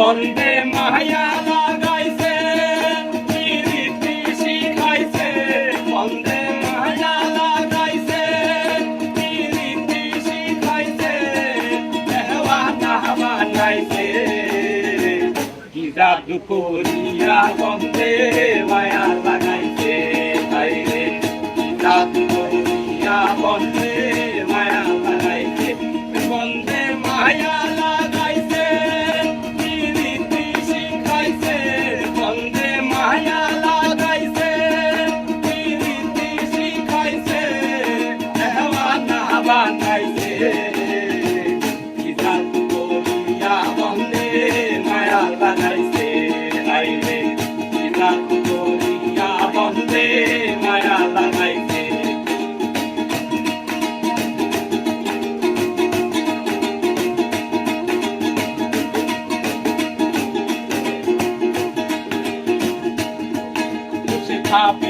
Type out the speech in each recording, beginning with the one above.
বন্দে মায়া লাগাইছে রীতি শিখাইছে, বন্দে মায়া লাগাইছে রীতি শিখাইছে, দেহওয়া তাহবা নাইছে। কি জাদু করিয়া বন্দে মায়া বানাইছে ইজাল করিয়া বন্দে মায়াল বানাইছে আইরে ইজাল করিয়া বন্দে মায়াল বানাইছে Happy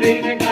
Alegre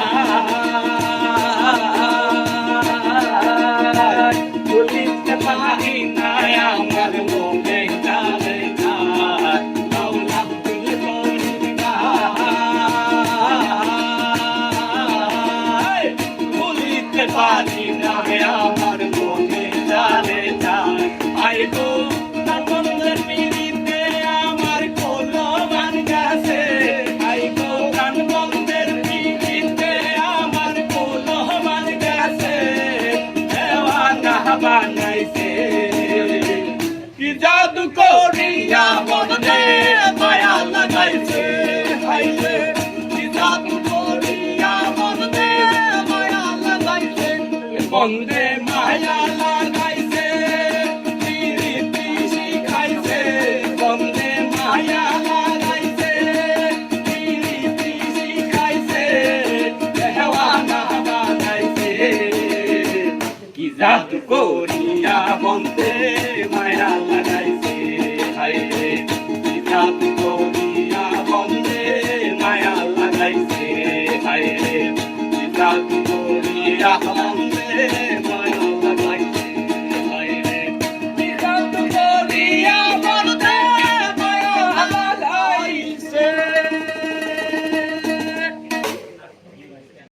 রাখব